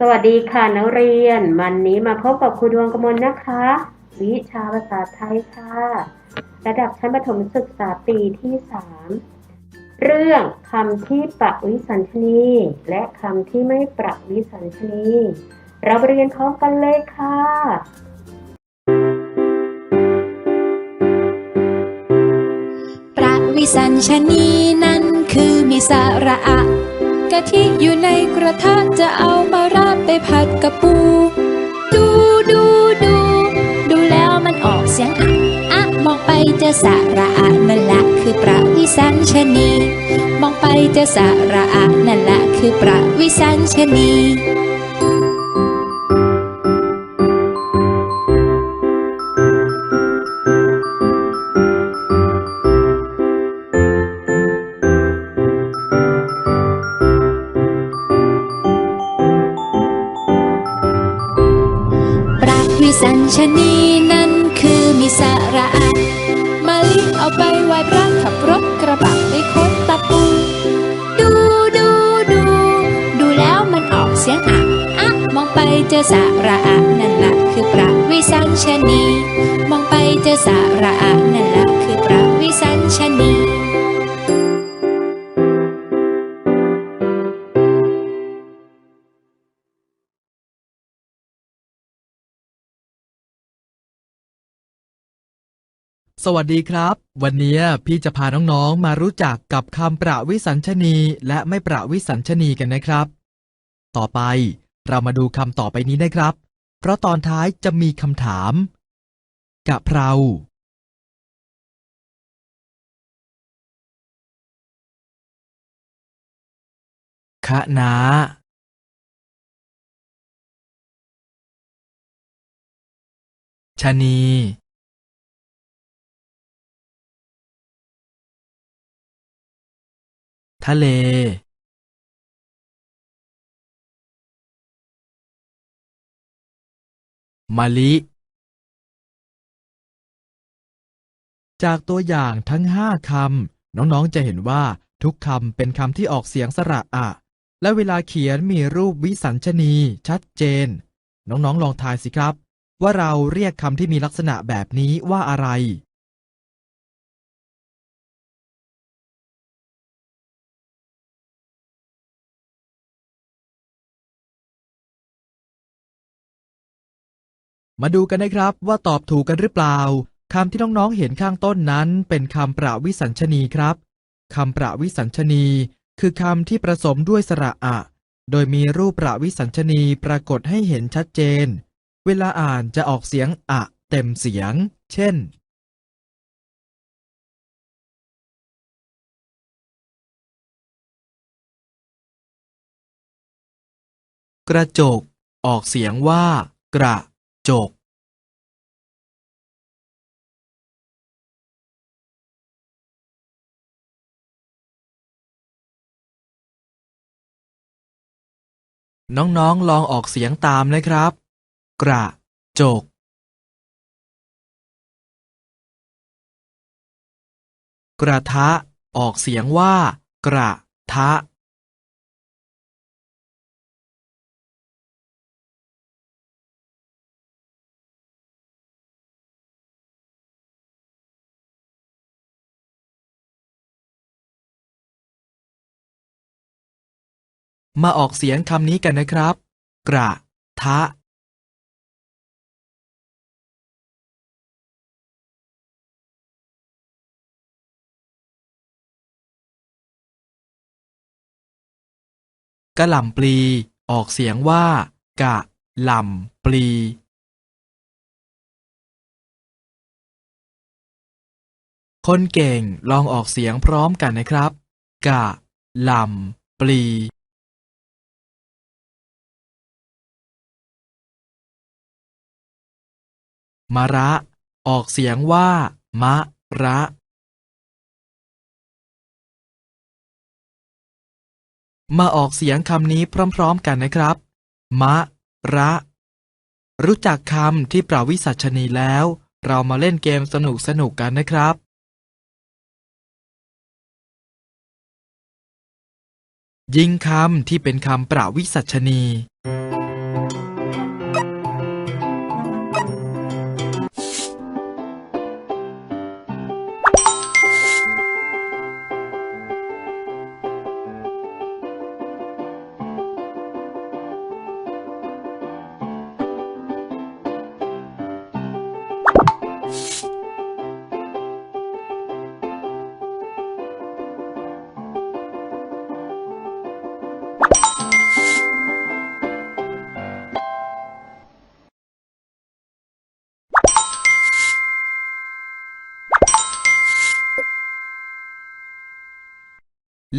สวัสดีค่ะนักเรียน วันนี้มาพบกับครูดวงกมลนะคะ วิชาภาษาไทยค่ะ ระดับชั้นประถมศึกษาปีที่ 3 เรื่องคำที่ประวิสัญชนี และคำที่ไม่ประวิสัญชนี เราเรียนพร้อมกันเลยค่ะประวิสัญชนีนั้นคือมีสาระอะะทิอยู่ในกระทะจะเอามาราดไปผัดกับปู ดูดูดู ดูแล้วมันออกเสียงอะอะมองไปจะสะระอะนั่นแหละคือประวิสัญชนี มองไปจะสะระอะนั่นแหละคือประวิสัญชนี ชนี มองไปเจอสาระอะนั่นละคือประวิสัญชนีสวัสดีครับ วันนี้พี่จะพาน้องๆมารู้จักกับคำประวิสัญชนี และไม่ประวิสัญชนีกันนะครับ ต่อไปเรามาดูคำต่อไปนี้นะครับ เพราะตอนท้ายจะมีคำถาม กะเพรา คะน้า ชะนี ทะเล มะลิ จากตัวอย่างทั้งห้าคำน้องๆจะเห็นว่าทุกคำเป็นคำที่ออกเสียงสระอะ และเวลาเขียนมีรูปวิสัญชนี ชัดเจน น้องๆลองทายสิครับ ว่าเราเรียกคำที่มีลักษณะแบบนี้ว่าอะไร มาดูกันนะครับว่าตอบถูกกันหรือเปล่าคำที่น้องๆเห็นข้างต้นนั้นเป็นคำประวิสัญชนีครับคำประวิสัญชนี คือคำที่ผสมด้วยสระอะ โดยมีรูปประวิสัญชนีปรากฏให้เห็นชัดเจน เวลาอ่านจะออกเสียงอะเต็มเสียง เช่นกระจก ออกเสียงว่า กระ จกน้องๆ ลองออกเสียงตามนะครับ กระ จก กระทะ ออกเสียงว่า กระทะ มาออกเสียงคำนี้กันนะครับ กระ ทะ กะหล่ำปลี ออกเสียงว่า กะ หล่ำปลีคนเก่งลองออกเสียงพร้อมกันนะครับ กะหล่ำปลี มะระ ออกเสียงว่า มะระมาออกเสียงคำนี้พร้อมๆกันนะครับ มะ ระ รู้จักคำที่ประวิสัชนีแล้ว เรามาเล่นเกมสนุกๆกันนะครับ ยิงคำที่เป็นคำประวิสัชนี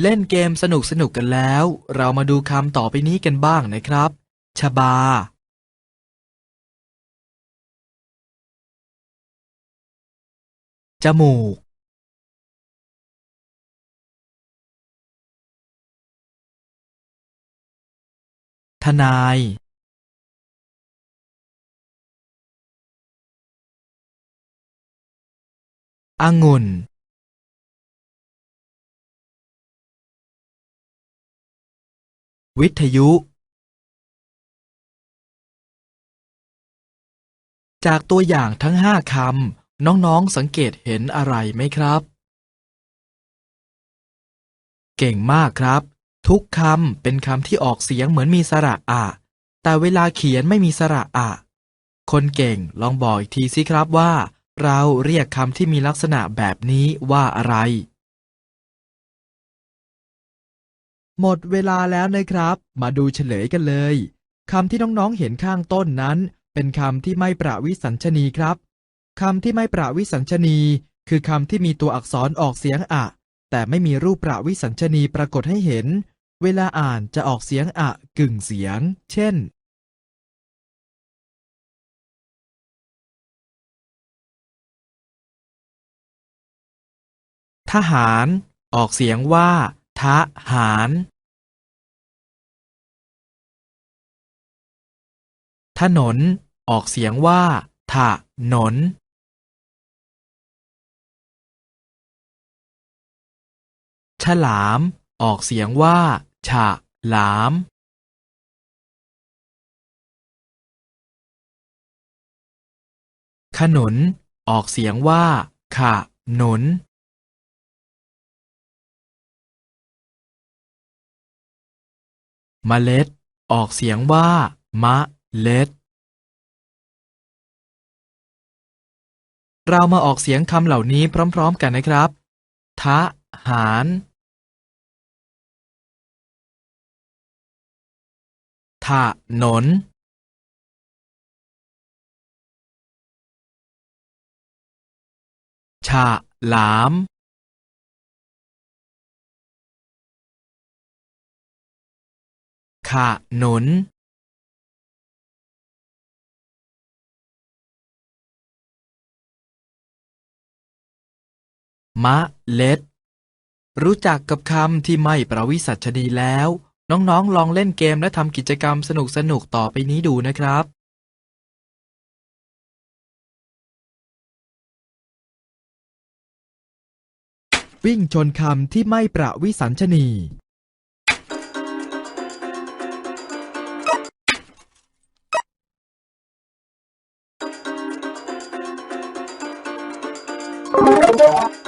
เล่นเกมสนุกสนุกกันแล้ว เรามาดูคำต่อไปนี้กันบ้างนะครับ ชบา จมูก ทนาย องุ่น วิทยุ จากตัวอย่างทั้งห้าคำ น้องๆ สังเกตเห็นอะไรไหมครับ เก่งมากครับ ทุกคำเป็นคำที่ออกเสียงเหมือนมีสระอะ แต่เวลาเขียนไม่มีสระอะ คนเก่งลองบอกอีกทีสิครับว่า เราเรียกคำที่มีลักษณะแบบนี้ว่าอะไร หมดเวลาแล้วนะครับ มาดูเฉลยกันเลยคำที่น้องๆเห็นข้างต้นนั้น เป็นคำที่ไม่ประวิสัญชนีครับคำที่ไม่ประวิสัญชนี คือคำที่มีตัวอักษรออกเสียงอะ แต่ไม่มีรูปประวิสัญชนีปรากฏให้เห็น เวลาอ่านจะออกเสียงอะกึ่งเสียง เช่นทหาร ออกเสียงว่า ทหารถนน ออกเสียงว่าถะนน ฉลาม ออกเสียงว่า ฉะหลาม ขนุน ออกเสียงว่าขะหนุน มเมล็ด ออกเสียงว่า มะ เล็ด เรามาออกเสียงคำเหล่านี้พร้อมๆกันนะครับ ทะ หารถะหนน ฉะหลาม ขะหนุนมะเล็ด รู้จักกับคำที่ไม่ประวิสัชนีแล้ว น้องๆ ลองเล่นเกมและทำกิจกรรมสนุกๆต่อไปนี้ดูนะครับ วิ่งชนคำที่ไม่ประวิสัญชนี ช่ว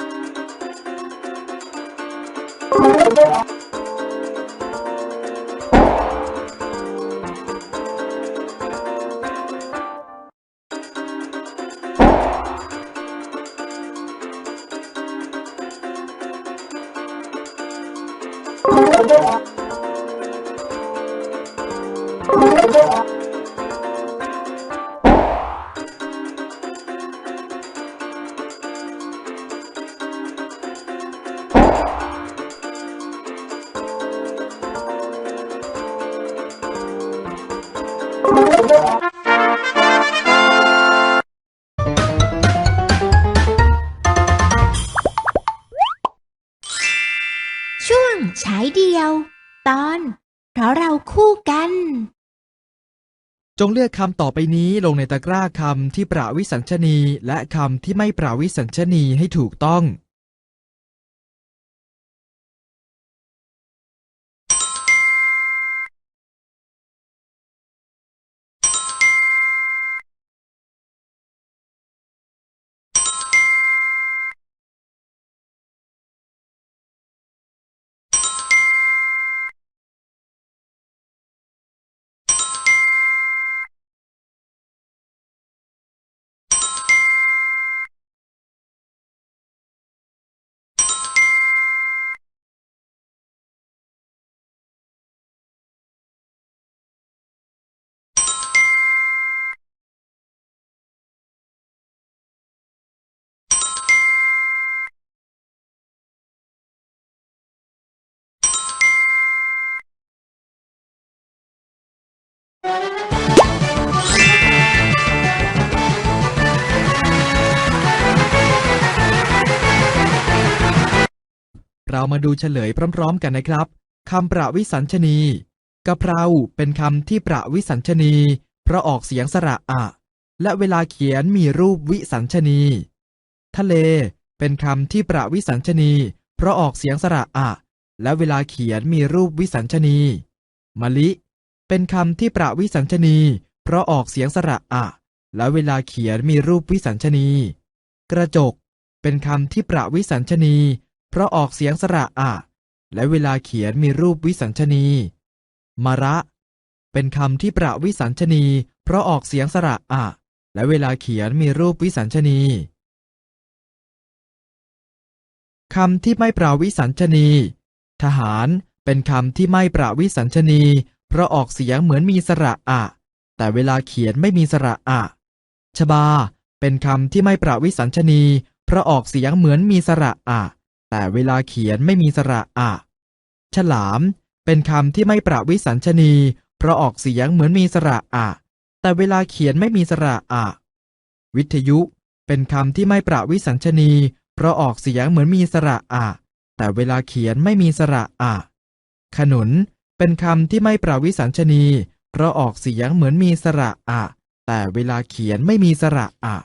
ฉายเดียว ตอน เพราะเราคู่กัน จงเลือกคำต่อไปนี้ลงในตะกร้าคำที่ประวิสัญชนีและคำที่ไม่ประวิสัญชนีให้ถูกต้อง เรามาดูเฉลยพร้อมๆกันนะครับคำประวิสัญชนีกะเพราเป็นคำที่ประวิสัญชนี เพราะออกเสียงสระอะ และเวลาเขียนมีรูปวิสัญชนี ทะเล เป็นคำที่ประวิสัญชนี เพราะออกเสียงสระอะ และเวลาเขียนมีรูปวิสัญชนี มะลิ เป็นคำที่ประวิสัญชนี เพราะออกเสียงสระอะ และเวลาเขียนมีรูปวิสัญชนี กระจก เป็นคำที่ประวิสัญชนี เพราะออกเสียงสระอะ และเวลาเขียนมีรูปวิสัญชนีมะระ เป็นคำที่ประวิสัญชนี เพราะออกเสียงสระอะ และเวลาเขียนมีรูปวิสัญชนีคำที่ไม่ปราวิสัญชนี ทหาร เป็นคำที่ไม่ปราวิสัญชนี เพราะออกเสียงเหมือนมีสระอะ แต่เวลาเขียนไม่มีสระอะชบา เป็นคำที่ไม่ปราวิสัญชนีเพราะออกเสียงเหมือนมีสระอะ แต่เวลาเขียนไม่มีสระอะ ฉลาม เป็นคำที่ไม่ปราวิสัญชนีเพราะออกเสียงเหมือนมีสระอะ แต่เวลาเขียนไม่มีสระอะ วิทยุ เป็นคำที่ไม่ประวิสัญชนีเพราะออกเสียงเหมือนมีสระอะ แต่เวลาเขียนไม่มีสระอะ ขนุน เป็นคำที่ไม่ประวิสัญชนี เพราะออกเสียงเหมือนมีสระอะ แต่เวลาเขียนไม่มีสระอะ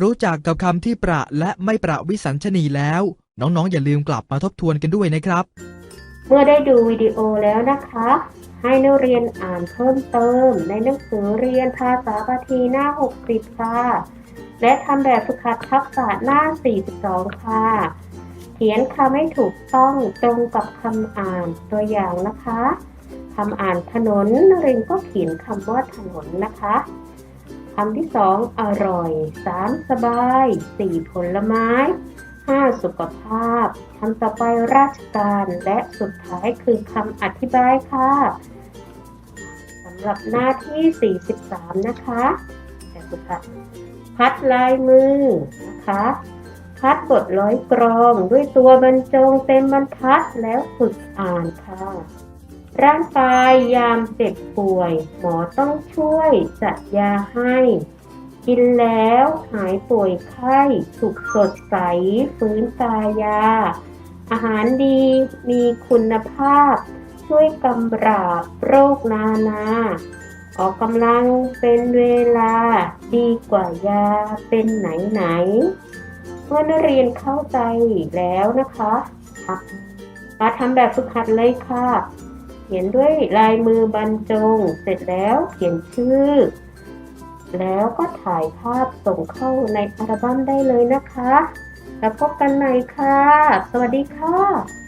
รู้จักกับคำที่ประและไม่ประวิสัญชนีแล้ว น้องๆ อย่าลืมกลับมาทบทวนกันด้วยนะครับ เมื่อได้ดูวิดีโอแล้วนะคะ ให้นักเรียนอ่านเพิ่มเติม ในหนังสือเรียนภาษาบาลีหน้า 60 ค่ะ และทำแบบฝึกหัดทักษะหน้า 42 ค่ะ ขียนคำให้ถูกต้องตรงกับคำอ่านตัวอย่างนะคะคำอ่านถนนนรียนก็เขียนคำว่าถนนนะคะคำที่สองอร่อยสามสบายสี่ผลไม้ 5. สุขภาพคำต่อไปราชการและสุดท้ายคือคำอธิบายค่ะสำหรับหน้าที่ 43 นะคะแต่สุดท้ายพัดลายมือนะคะ พัดบทร้อยกรองด้วยตัวบรรจงเต็มบรรทัดแล้วฝึกอ่านค่ะ ร่างกายยามเจ็บป่วย หมอต้องช่วยจัดยาให้ กินแล้วหายป่วยไข้สุขสดใสฟื้นตายา อาหารดีมีคุณภาพ ช่วยกำราบโรคนานา ออกกำลังเป็นเวลาดีกว่ายาเป็นไหนไหน เมื่อนักเรียนเข้าใจแล้วนะคะมาทำแบบฝึกหัดเลยค่ะ เขียนด้วยลายมือบรรจง เสร็จแล้วเขียนชื่อ แล้วก็ถ่ายภาพส่งเข้าในอัลบั้มได้เลยนะคะ แล้วพบกันใหม่ค่ะ สวัสดีค่ะ